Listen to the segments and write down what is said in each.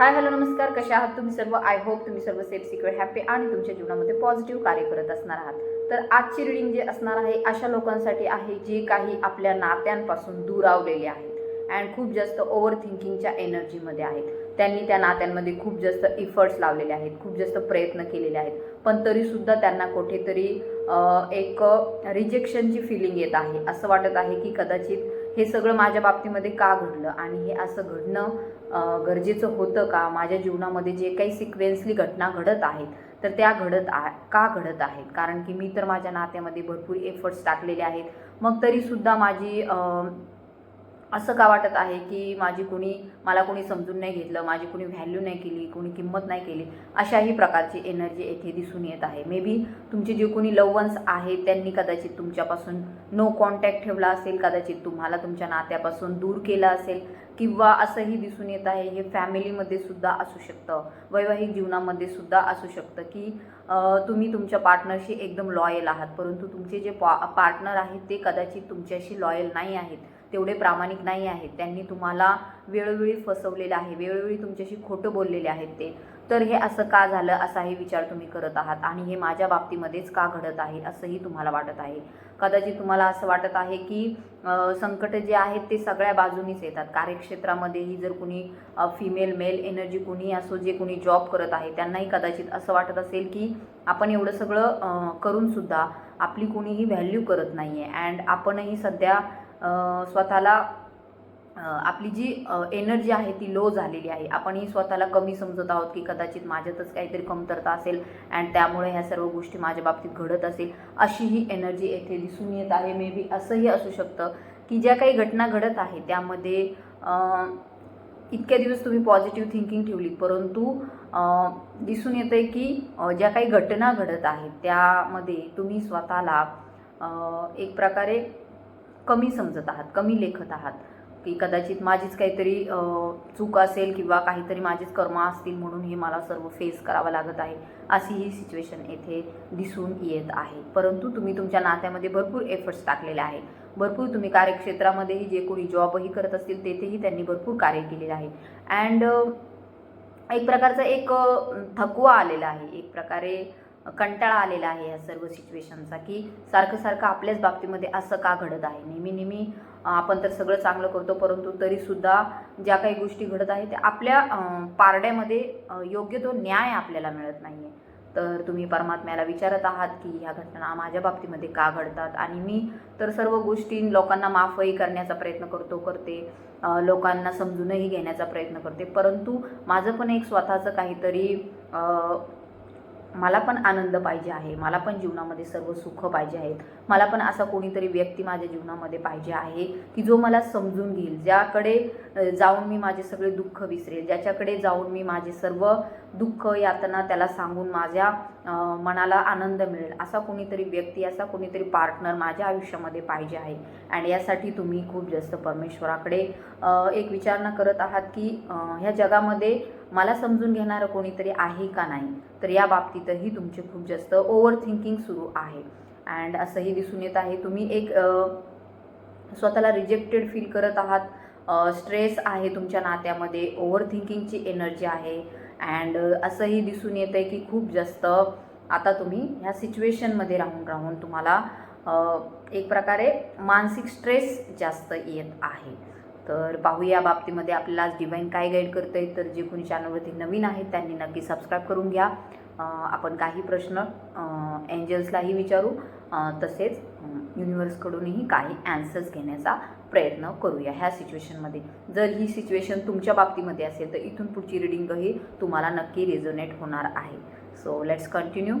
Hi hello नमस्कार. कशा आहात तुम्ही सर्व? आय होप तुम्ही सर्व सेफ सिक्युअर हॅपी आणि तुमच्या जीवनामध्ये पॉझिटिव्ह कार्य करत असणार आहात. तर आजची रिडिंग जे असणार आहे अशा लोकांसाठी आहे जे काही आपल्या नात्यांपासून दुरावलेले आहेत अँड खूप जास्त ओव्हर थिंकिंगच्या एनर्जीमध्ये आहेत. त्यांनी त्या नात्यांमध्ये खूप जास्त इफर्ट्स लावलेले आहेत खूप जास्त प्रयत्न केलेले आहेत. पण तरीसुद्धा त्यांना कुठेतरी एक रिजेक्शनची फिलिंग येत आहे. असं वाटत आहे की कदाचित हे सगळं माझ्या बाबतीमध्ये का घडलं? आणि हे असं घडणं गरजेचं होतं का? माझ्या जीवनामध्ये जे काही सिक्वेन्सली घटना घडत आहेत तर त्या घडत आ का घडत आहेत? कारण की मी तर माझ्या नात्यामध्ये भरपूर एफर्ट्स टाकलेले आहेत. मग तरीसुद्धा माझी असं का वाटत आहे की माझी कुणी मला कोणी समजून नाही घेतलं माझी कुणी व्हॅल्यू नाही केली कोणी किंमत नाही केली अशाही प्रकारची एनर्जी येथे दिसून येत आहे. मे बी तुमचे जे कोणी लवन्स आहेत त्यांनी कदाचित तुमच्यापासून नो कॉन्टॅक्ट ठेवला असेल कदाचित तुम्हाला तुमच्या नात्यापासून दूर केलं असेल किंवा असंही दिसून येत आहे हे फॅमिलीमध्ये सुद्धा असू शकतं. वैवाहिक जीवनामध्ये सुद्धा असू शकतं की तुम्ही तुमच्या पार्टनरशी एकदम लॉयल आहात परंतु तुमचे जे पा पार्टनर आहेत ते कदाचित तुमच्याशी लॉयल नाही आहेत. तेवढे प्रामाणिक नाही आहेत. त्यांनी तुम्हाला वेळोवेळी फसवलेलं आहे. वेळोवेळी तुमच्याशी खोटं बोललेले आहेत ते. तर हे असं का झालं? असाही विचार तुम्ही करत आहात आणि हे माझ्या बाबतीमध्येच का घडत आहे? असंही तुम्हाला वाटत आहे. कदाचित तुम्हाला असं वाटत आहे की संकट जे आहेत ते सगळ्या बाजूनीच येतात. कार्यक्षेत्रामध्येही जर कुणी फिमेल मेल एनर्जी कुणी असो जे कुणी जॉब करत आहे त्यांनाही कदाचित असं वाटत असेल की आपण एवढं सगळं करूनसुद्धा आपली कुणीही व्हॅल्यू करत नाही आहे अँड आपणही सध्या स्वतःला आपली जी एनर्जी आहे ती लो झालेली आहे. आपणही स्वतःला कमी समजत आहोत की कदाचित माझ्यातच काहीतरी कमतरता असेल अँड त्यामुळे ह्या सर्व गोष्टी माझ्या बाबतीत घडत असेल अशी ही एनर्जी येथे दिसून येत आहे. मे बी असंही असू शकतं की ज्या काही घटना घडत आहे त्यामध्ये इतक्या दिवस तुम्ही पॉझिटिव्ह थिंकिंग ठेवली परंतु दिसून येतं आहे की ज्या काही घटना घडत आहेत त्यामध्ये तुम्ही स्वतःला एक प्रकारे कमी समजत आहात कमी लेखत आहात. की कदाचित माझीच काहीतरी चूक असेल किंवा काहीतरी माझीच कर्म असतील म्हणून हे मला सर्व फेस करावं लागत आहे अशी ही सिच्युएशन येथे दिसून येत आहे. परंतु तुम्ही तुमच्या नात्यामध्ये भरपूर एफर्ट्स टाकलेले आहे भरपूर तुम्ही कार्यक्षेत्रामध्येही जे कोणी जॉबही करत असतील तेथेही त्यांनी भरपूर कार्य केलेलं आहे. अँड एक प्रकारचा एक थकवा आलेला आहे. एक प्रकारे कंटाळा आलेला आहे या सर्व सिच्युएशनचा की सारखं सारखं आपल्याच बाबतीमध्ये असं का घडत आहे? नेहमी नेहमी आपण तर सगळं चांगलं करतो परंतु तरीसुद्धा ज्या काही गोष्टी घडत आहेत त्या आपल्या पारड्यामध्ये योग्य तो न्याय आपल्याला मिळत नाही आहे तर तुम्ही परमात्म्याला विचारत आहात की ह्या घटना माझ्या बाबतीमध्ये का घडतात? आणि मी तर सर्व गोष्टी लोकांना माफही करण्याचा प्रयत्न करतो करते. लोकांना समजूनही घेण्याचा प्रयत्न करते. परंतु माझं पण एक स्वतःचं काहीतरी मला पण आनंद पाहिजे आहे. मला पण जीवनामध्ये सर्व सुख पाहिजे आहेत. मला पण असा कोणीतरी व्यक्ती माझ्या जीवनामध्ये पाहिजे आहे की जो मला समजून घेईल ज्याकडे जाऊन मी माझे सगळे दुःख विसरेल ज्याच्याकडे जाऊन मी माझे सर्व दुःख यातना त्याला सांगून माझ्या मनाला आनंद मिळेल असा कोणीतरी व्यक्ती असा कोणीतरी पार्टनर माझ्या आयुष्यामध्ये पाहिजे आहे. अँड यासाठी तुम्ही खूप जास्त परमेश्वराकडे एक विचारणा करत आहात की ह्या जगामध्ये मला समजून घेणारं कोणीतरी आहे का नाही? तर या बाबतीतही तुमचे खूप जास्त ओव्हर थिंकिंग सुरू आहे. अँड असंही दिसून येत आहे तुम्ही एक स्वतःला रिजेक्टेड फील करत आहात. स्ट्रेस आहे तुमच्या नात्यामध्ये ओव्हर थिंकिंगची एनर्जी आहे अँड असंही दिसून येतं आहे की खूप जास्त आता तुम्ही ह्या सिच्युएशनमध्ये राहून राहून तुम्हाला एक प्रकारे मानसिक स्ट्रेस जास्त येत आहे. तर पाहूया या बाबतीमध्ये आपल्याला आज डिवाईन काय गाईड करतं आहे तर जे कोणी चॅनलवरती नवीन आहेत त्यांनी नक्की सबस्क्राईब करून घ्या. आपण काही प्रश्न एंजल्सलाही विचारू. तसेच युनिवर्सकडूनही काही ॲन्सर्स घेण्याचा प्रयत्न करूया ह्या सिच्युएशनमध्ये जर ही सिच्युएशन तुमच्या बाबतीमध्ये असेल तर इथून पुढची रिडिंगही तुम्हाला नक्की रेझोनेट होणार आहे. सो लेट्स कंटिन्यू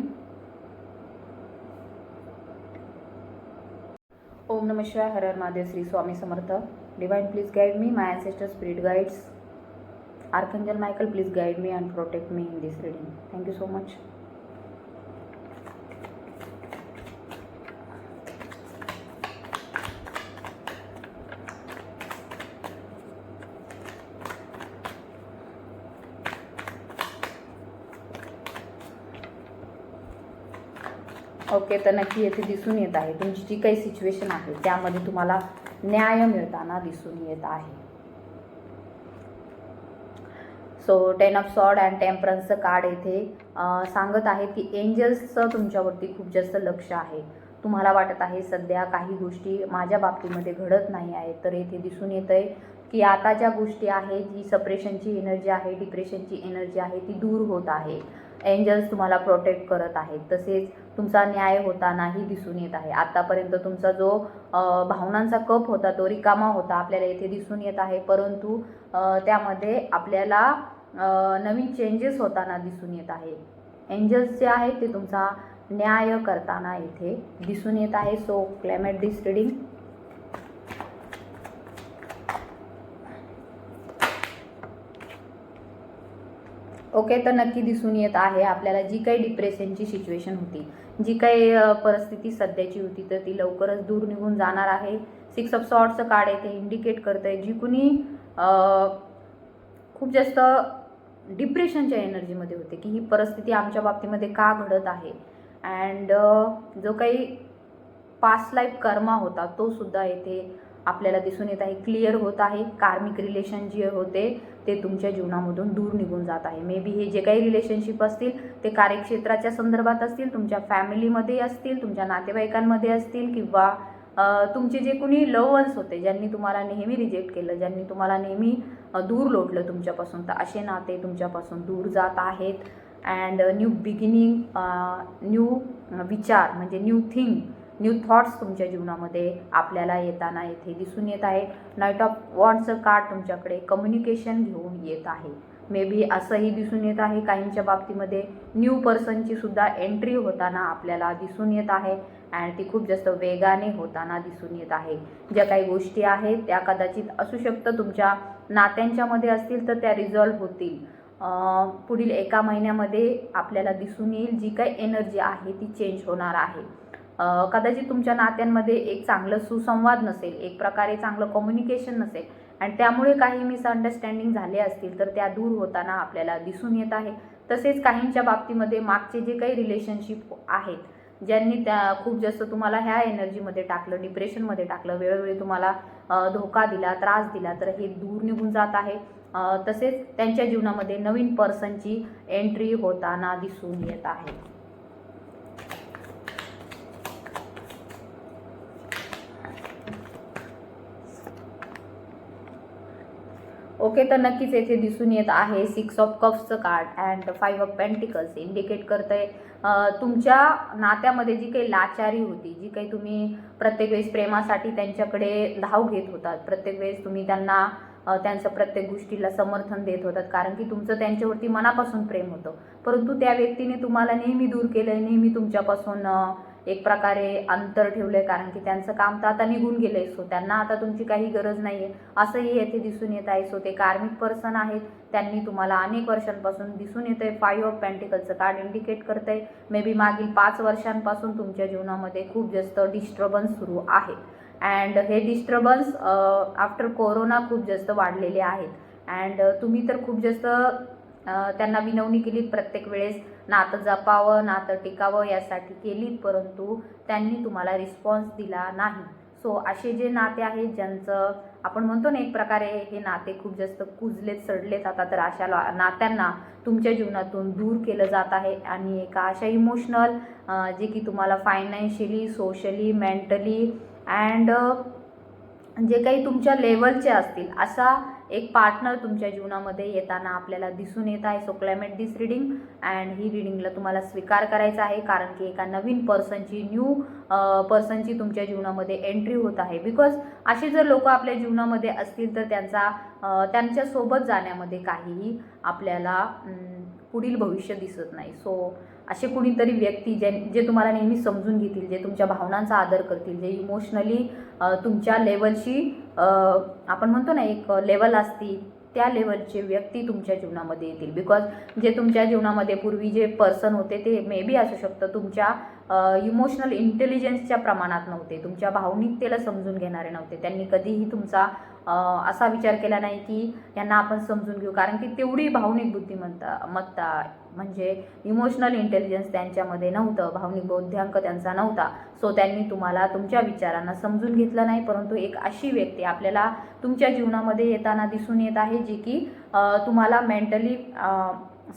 ओम नम शिवाय हर हर Mahadev Shri Swami Samarth. Divine please guide me my ancestor spirit guides archangel Michael please guide me and protect me in this reading thank you so much okay तर नक्की येथे दिसून येत आहे. तुमची जी काही सिच्युएशन आहे त्यामध्ये तुम्हाला न्याय मिळताना दिसून येत आहे. So ten of swords and टेम्परन्सचं card येथे सांगत आहे की एंजल्सचं तुमच्यावरती खूप जास्त लक्ष आहे. तुम्हाला वाटत आहे सध्या काही गोष्टी माझ्या बाबतीमध्ये घडत नाही आहेत तर येथे दिसून येतं आहे की आता ज्या गोष्टी आहेत जी सप्रेशनची एनर्जी आहे डिप्रेशनची एनर्जी आहे ती दूर होत आहे. एंजल्स तुम्हाला प्रोटेक्ट करत आहेत. तसेच तुमचा न्याय होतानाही दिसून येत आहे. आत्तापर्यंत तुमचा जो भावनांचा कप होता तो रिकामा होता आपल्याला येथे दिसून येत आहे. परंतु त्यामध्ये आपल्याला नवीन चेंजेस होताना दिसून येत आहे. एंजल्स जे आहेत ते तुमचा न्याय करताना इथे दिसून येत आहे. So claim it this reading okay तर नक्की दिसून येत आहे आपल्याला जी काही डिप्रेशनची सिच्युएशन होती जी काही परिस्थिती सध्याची होती तर ती लवकरच दूर निघून जाणार आहे. सिक्स ऑफ सॉर्टचं कार्ड आहे ते इंडिकेट करतं आहे जी कुणी खूप जास्त डिप्रेशनच्या एनर्जीमध्ये होते की ही परिस्थिती आमच्या बाबतीमध्ये का घडत आहे? अँड जो काही पास्ट लाईफ कर्मा होता तो सुद्धा येथे आपल्याला दिसून येत आहे. क्लिअर होत आहे. कार्मिक रिलेशन जे होते ते तुमच्या जीवनामधून दूर निघून जात आहे. मे बी हे जे काही रिलेशनशिप असतील ते कार्यक्षेत्राच्या संदर्भात असतील तुमच्या फॅमिलीमध्ये असतील तुमच्या नातेवाईकांमध्ये असतील किंवा तुमचे जे कोणी लवन्स होते ज्यांनी तुम्हाला नेहमी रिजेक्ट केलं ज्यांनी तुम्हाला नेहमी दूर लोटलं तुमच्यापासून तर असे नाते तुमच्यापासून दूर जात आहेत. अँड न्यू बिगिनिंग न्यू विचार म्हणजे न्यू थिंग न्यू थॉट्स तुमच्या जीवनामध्ये आपल्याला येताना येथे दिसून येत आहे नाईट ऑफ वॉन्डचं कार्ड तुमच्याकडे कम्युनिकेशन घेऊन येत आहे. मे बी असंही दिसून येत आहे काहींच्या बाबतीमध्ये. न्यू पर्सनची सुद्धा एंट्री होताना आपल्याला दिसून येत आहे अँड ती खूप जास्त वेगाने होताना दिसून येत आहे. ज्या काही गोष्टी आहेत त्या कदाचित असू शकतं. तुमच्या नात्यांच्यामध्ये असतील तर त्या रिझॉल्व्ह होतील. पुढील एका महिन्यामध्ये आपल्याला दिसून येईल. जी काही एनर्जी आहे ती चेंज होणार आहे. कदाचित तुमच्या नात्यांमध्ये एक चांगलं सुसंवाद नसेल एक प्रकारे चांगलं कम्युनिकेशन नसेल आणि त्यामुळे काही मिसअंडरस्टँडिंग झाले असतील तर त्या दूर होताना आपल्याला दिसून येत आहे. तसेच काहींच्या बाबतीमध्ये मागचे जे काही रिलेशनशिप आहेत ज्यांनी त्या खूप जास्त तुम्हाला ह्या एनर्जीमध्ये टाकलं डिप्रेशनमध्ये टाकलं वेळोवेळी तुम्हाला धोका दिला त्रास दिला तर हे दूर निघून जात आहे. तसेच त्यांच्या जीवनामध्ये नवीन पर्सनची एंट्री होताना दिसून येत आहे. ओके तर नक्कीच येथे दिसून येत आहे six of कप्सचं card and five of pentacles indicate करतंय आहे तुमच्या नात्यामध्ये जी काही लाचारी होती जी काही तुम्ही प्रत्येक वेळेस प्रेमासाठी त्यांच्याकडे धाव घेत होतात प्रत्येक वेळेस तुम्ही त्यांना त्यांचं प्रत्येक गोष्टीला समर्थन देत होतात कारण की तुमचं त्यांच्यावरती मनापासून प्रेम होतं. परंतु त्या व्यक्तीने तुम्हाला नेहमी दूर केलं नेहमी तुमच्यापासून एक प्रकारे अंतर ठेवलंय कारण की त्यांचं काम तर आता निघून गेलंय. सो त्यांना आता तुमची काही गरज नाही आहे असंही येथे दिसून येत आहे. सो ते कार्मिक पर्सन आहेत. त्यांनी तुम्हाला अनेक वर्षांपासून दिसून येत आहे फाईव्ह ऑफ पॅन्टिकलचं कार्ड इंडिकेट करतंय. मे बी मागील पाच वर्षांपासून तुमच्या जीवनामध्ये खूप जास्त डिस्टर्बन्स सुरू आहे. अँड हे डिस्टर्बन्स आफ्टर कोरोना खूप जास्त वाढलेले आहेत. अँड तुम्ही तर खूप जास्त त्यांना विनवणी केली प्रत्येक वेळेस. नातं जपावं नातं टिकावं यासाठी केलीत परंतु त्यांनी तुम्हाला रिस्पॉन्स दिला नाही. सो असे जे नाते आहेत ज्यांचं आपण म्हणतो ना एक प्रकारे हे नाते खूप जास्त कुजलेत सडलेत आता तर अशा ला- नात्यांना तुमच्या जीवनातून दूर केलं जात आहे. आणि एका अशा इमोशनल जे की तुम्हाला फायनान्शियली सोशली मेंटली अँड जे काही तुमच्या लेवलचे असतील असा एक पार्टनर तुमच्या जीवनामध्ये येताना आपल्याला दिसून येत आहे. So claim it this reading and ही रिडिंगला तुम्हाला स्वीकार करायचा आहे. कारण की एका नवीन पर्सनची न्यू पर्सनची तुमच्या जीवनामध्ये एंट्री होत आहे. बिकॉज असे जर लोक आपल्या जीवनामध्ये असतील तर त्यांचा त्यांच्यासोबत जाण्यामध्ये काहीही आपल्याला पुढील भविष्य दिसत नाही. सो असे कुणीतरी व्यक्ती जे जे तुम्हाला नेहमी समजून घेतील जे तुमच्या भावनांचा आदर करतील जे इमोशनली तुमच्या लेवलशी आपण म्हणतो ना एक लेवल असती त्या लेवलचे व्यक्ती तुमच्या जीवनामध्ये येतील. बिकॉज जे तुमच्या जीवनामध्ये पूर्वी जे पर्सन होते ते मे बी असू शकतं तुमच्या इमोशनल इंटेलिजन्सच्या प्रमाणात नव्हते तुमच्या भावनिकतेला समजून घेणारे नव्हते. त्यांनी कधीही तुमचा असा विचार केला नाही की यांना आपण समजून घेऊ कारण की तेवढी भावनिक बुद्धिमत्ता मत्ता म्हणजे इमोशनल इंटेलिजन्स त्यांच्यामध्ये नव्हतं भावनिक बौद्ध्यांक त्यांचा नव्हता. सो त्यांनी तुम्हाला तुमच्या विचारांना समजून घेतलं नाही परंतु एक अशी व्यक्ती आपल्याला तुमच्या जीवनामध्ये येताना दिसून येत आहे जी की तुम्हाला मेंटली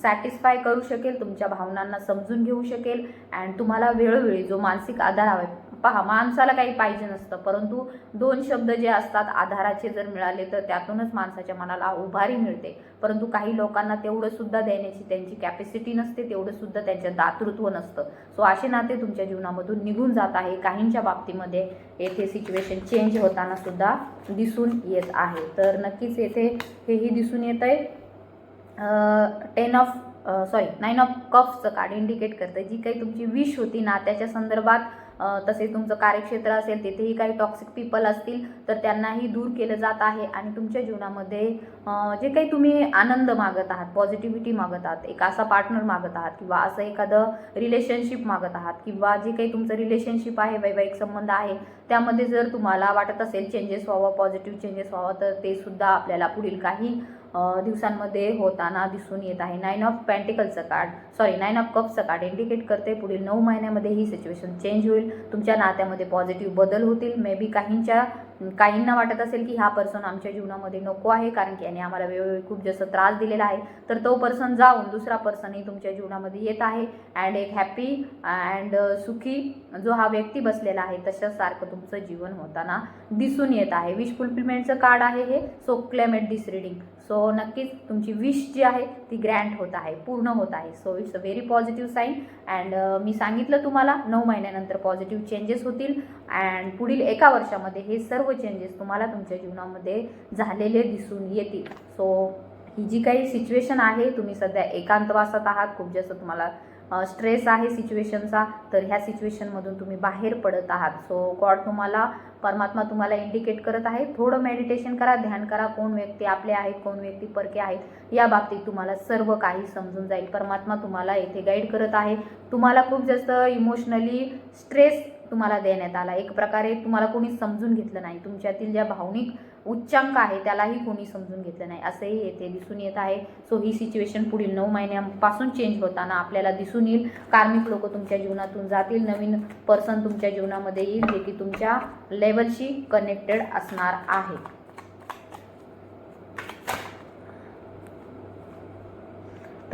सॅटिस्फाय करू शकेल तुमच्या भावनांना समजून घेऊ शकेल अँड तुम्हाला वेळोवेळी जो मानसिक आधार हवा पहा माणसाला काही पाहिजे नसतं. परंतु दोन शब्द जे असतात आधाराचे जर मिळाले तर त्यातूनच माणसाच्या मनाला उभारी मिळते. परंतु काही लोकांना तेवढं सुद्धा देण्याची त्यांची कॅपॅसिटी नसते तेवढं सुद्धा दातृत्व नसतं. सो असे नाते तुमच्या जीवनामधून निघून जात आहे. काहींच्या बाबतीमध्ये येथे सिच्युएशन चेंज होताना सुद्धा दिसून येत आहे. तर नक्कीच येथे हेही दिसून येत आहे ten of sorry nine of कफचं card indicate करतं जी काही तुमची विश होती ना त्याच्या संदर्भात तसेच तुमचं कार्यक्षेत्र असेल तेथेही काही टॉक्सिक पीपल असतील तर त्यांनाही दूर केलं जात आहे आणि तुमच्या जीवनामध्ये जे काही तुम्ही आनंद मागत आहात पॉझिटिव्हिटी मागत आहात एक असा पार्टनर मागत आहात किंवा असं एखादं रिलेशनशिप मागत आहात किंवा जे काही तुमचं रिलेशनशिप आहे वैवाहिक संबंध आहे त्यामध्ये जर तुम्हाला वाटत असेल चेंजेस व्हावं पॉझिटिव्ह चेंजेस व्हावं तर ते सुद्धा आपल्याला पुढील काही दिवसांमध्ये होताना दिसून येत आहे. नाईन ऑफ पॅन्टिकलचं कार्ड सॉरी नाईन ऑफ कपचं कार्ड इंडिकेट करते. पुढील नऊ महिन्यामध्ये ही सिच्युएशन चेंज होईल. तुमच्या नात्यामध्ये पॉझिटिव्ह बदल होतील. मे बी काहींच्या काहींना वाटत असेल की हा पर्सन आमच्या जीवनामध्ये नको आहे कारण की याने आम्हाला वेळोवेळी खूप जास्त त्रास दिलेला आहे. तर तो पर्सन जाऊन दुसरा पर्सनही तुमच्या जीवनामध्ये येत आहे अँड एक हॅपी अँड सुखी जो हा व्यक्ती बसलेला आहे तशासारखं तुमचं जीवन होताना दिसून येत आहे. विश फुलफिलमेंटचं कार्ड आहे हे so claim it this reading so नक्कीच तुमची विश जी आहे ती ग्रँट होत आहे पूर्ण होत आहे. So it's a very positive sign and मी सांगितलं तुम्हाला नऊ महिन्यानंतर पॉझिटिव्ह चेंजेस होतील अँड पुढील एका वर्षामध्ये हे सर्व चेंजेस तुम्हाला तुमच्या जीवनामध्ये झालेले दिसून येतील. सो ही जी काही सिच्युएशन आहे तुम्ही सध्या एकांतवासात आहात. खूप जास्त तुम्हाला स्ट्रेस आहे सिच्युएशनचा तर ह्या सिच्युएशनमधून तुम्ही बाहेर पडत आहात. सो गॉड तुम्हाला परमात्मा तुम्हाला इंडिकेट करत आहे. थोडं मेडिटेशन करा ध्यान करा. कोण व्यक्ती आपले आहेत कोण व्यक्ती परके आहेत या बाबतीत तुम्हाला सर्व काही समजून जाईल. परमात्मा तुम्हाला येथे गाईड करत आहे. तुम्हाला खूप जास्त इमोशनली स्ट्रेस तुम्हाला देण्यात आला. एक प्रकारे तुम्हाला कोणी समजून घेतलं नाही. तुमच्यातील ज्या भावनिक उच्चांक आहे त्यालाही कोणी समजून घेतलं नाही. असंही येथे दिसून येत आहे. सो ही सिच्युएशन पुढील नऊ महिन्यांपासून चेंज होताना आपल्याला दिसून येईल. कार्मिक लोक तुमच्या जीवनातून जातील. नवीन पर्सन तुमच्या जीवनामध्ये येईल जे की तुमच्या लेवलशी कनेक्टेड असणार आहे.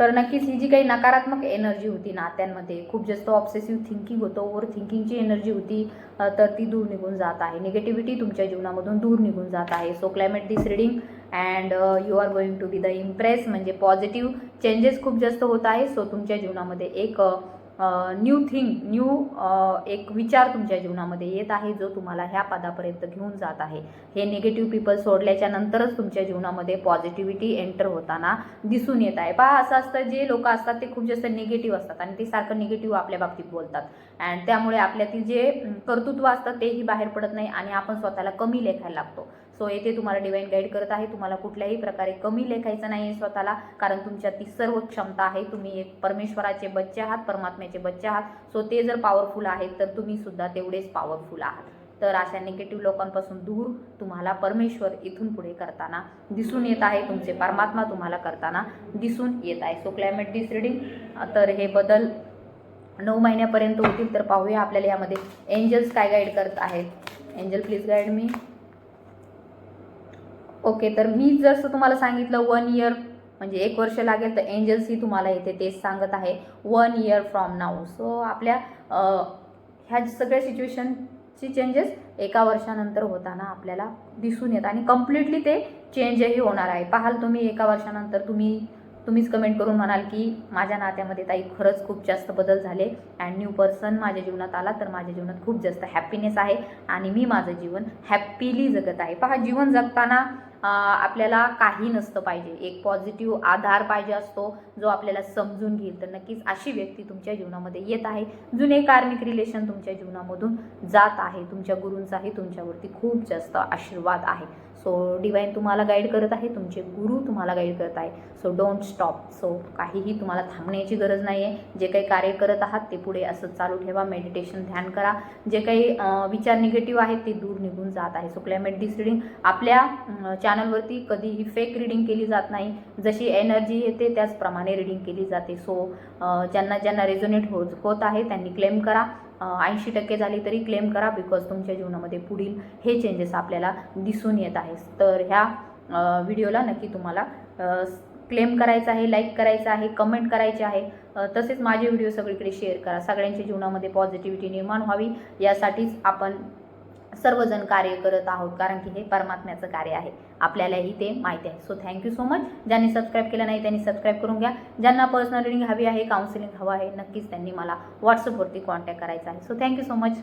तर नक्कीच ही जी काही नकारात्मक एनर्जी होती नात्यांमध्ये खूप जास्त ऑब्सेसिव्ह थिंकिंग होतं ओव्हर थिंकिंगची एनर्जी होती तर ती दूर निघून जात आहे. निगेटिव्हिटी तुमच्या जीवनामधून दूर निघून जात आहे. So claim it this reading and you are going to be the empress म्हणजे पॉझिटिव्ह चेंजेस खूप जास्त होत आहे. सो तुमच्या जीवनामध्ये एक न्यू थिंग न्यू एक विचार तुमच्या जीवनामध्ये येत आहे जो तुम्हाला ह्या पदापर्यंत घेऊन जात आहे. हे निगेटिव्ह पीपल सोडल्याच्या नंतरच तुमच्या जीवनामध्ये पॉझिटिव्हिटी एंटर होताना दिसून येत आहे. पहा असं असतं जे लोक असतात ते खूप जास्त निगेटिव्ह असतात आणि ते सारखं निगेटिव्ह आपल्या बाबतीत बोलतात. अँड त्यामुळे आपल्यातील जे कर्तृत्व असतं तेही बाहेर पडत नाही आणि आपण स्वतःला कमी लेखायला लागतो. सो येथे तुम्हाला डिवाईन गाईड करत आहे. तुम्हाला कुठल्याही प्रकारे कमी लेखायचं नाही आहे स्वतःला कारण तुमच्यात ती सर्व क्षमता आहे. तुम्ही एक परमेश्वराचे बच्चे आहात परमात्म्याचे बच्चे आहात. सो ते जर पॉवरफुल आहेत तर तुम्ही सुद्धा तेवढेच पॉवरफुल आहात. तर अशा निगेटिव्ह लोकांपासून दूर तुम्हाला परमेश्वर इथून पुढे करताना दिसून येत आहे. तुमचे परमात्मा तुम्हाला करताना दिसून येत आहे. सो क्लायमेट डिस रिडिंग तर हे बदल नऊ महिन्यापर्यंत होतील. तर पाहूया आपल्याला यामध्ये एंजल्स काय गाईड करत आहेत. Angel please guide me okay तर मी जसं तुम्हाला सांगितलं वन इयर म्हणजे एक वर्ष लागेल तर एंजल्सही तुम्हाला इथे तेच सांगत आहे. One year from now so आपल्या ह्या सगळ्या सिच्युएशनची चेंजेस एका वर्षानंतर होताना आपल्याला दिसून येत. आणि कम्प्लिटली ते चेंजही होणार आहे. पाहाल तुम्ही एका वर्षानंतर तुम्ही तुम्हीच कमेंट करून म्हणाल की माझ्या नात्यामध्ये ताई खरंच खूप जास्त बदल झाले. अँड न्यू पर्सन माझ्या जीवनात आला तर माझ्या जीवनात खूप जास्त हॅपीनेस आहे. आणि मी माझं जीवन हॅप्पीली जगत आहे. पहा जीवन जगताना आपल्याला काही नसतं पाहिजे. एक पॉझिटिव्ह आधार पाहिजे असतो जो आपल्याला समजून घेईल. तर नक्कीच अशी व्यक्ती तुमच्या जीवनामध्ये येत आहे. जुने कार्मिक रिलेशन तुमच्या जीवनामधून जात आहे. तुमच्या गुरूंचाही तुमच्यावरती खूप जास्त आशीर्वाद आहे. सो डिवाईन तुम्हाला गाईड करत आहे तुमचे गुरु तुम्हाला गाईड करत आहे. सो डोंट स्टॉप सो काहीही तुम्हाला थांबण्याची गरज नाही आहे जे काही कार्य करत आहात ते पुढे असं चालू ठेवा. मेडिटेशन ध्यान करा. जे काही विचार निगेटिव्ह आहेत ते दूर निघून जात आहे. सो क्लायमेट डिस रिडिंग आपल्या चॅनलवरती कधीही फेक रिडिंग केली जात नाही. जशी एनर्जी येते त्याचप्रमाणे रिडिंग केली जाते. सो ज्यांना ज्यांना रेझोनेट हो होत आहे त्यांनी क्लेम करा. ऐंशी टक्के झाली तरी क्लेम करा बिकॉज तुमच्या जीवनामध्ये पुढील हे चेंजेस आपल्याला दिसून येत आहे तर ह्या व्हिडिओला नक्की तुम्हाला क्लेम करायचं आहे लाईक करायचं आहे कमेंट करायचे आहे. तसेच माझे व्हिडिओ सगळीकडे शेअर करा. सगळ्यांच्या जीवनामध्ये पॉझिटिव्हिटी निर्माण व्हावी. यासाठीच आपण सर्वजण कार्य करत आहोत कारण की हे परमात्म्याचं कार्य आहे. आपल्यालाही ते माहिती आहे. So thank you so much ज्यांनी सबस्क्राईब केलं नाही त्यांनी सबस्क्राईब करून घ्या. ज्यांना पर्सनल रिडिंग हवी आहे काउन्सिलिंग हवं आहे नक्कीच त्यांनी मला व्हॉट्सअपवरती कॉन्टॅक्ट करायचा आहे. So thank you so much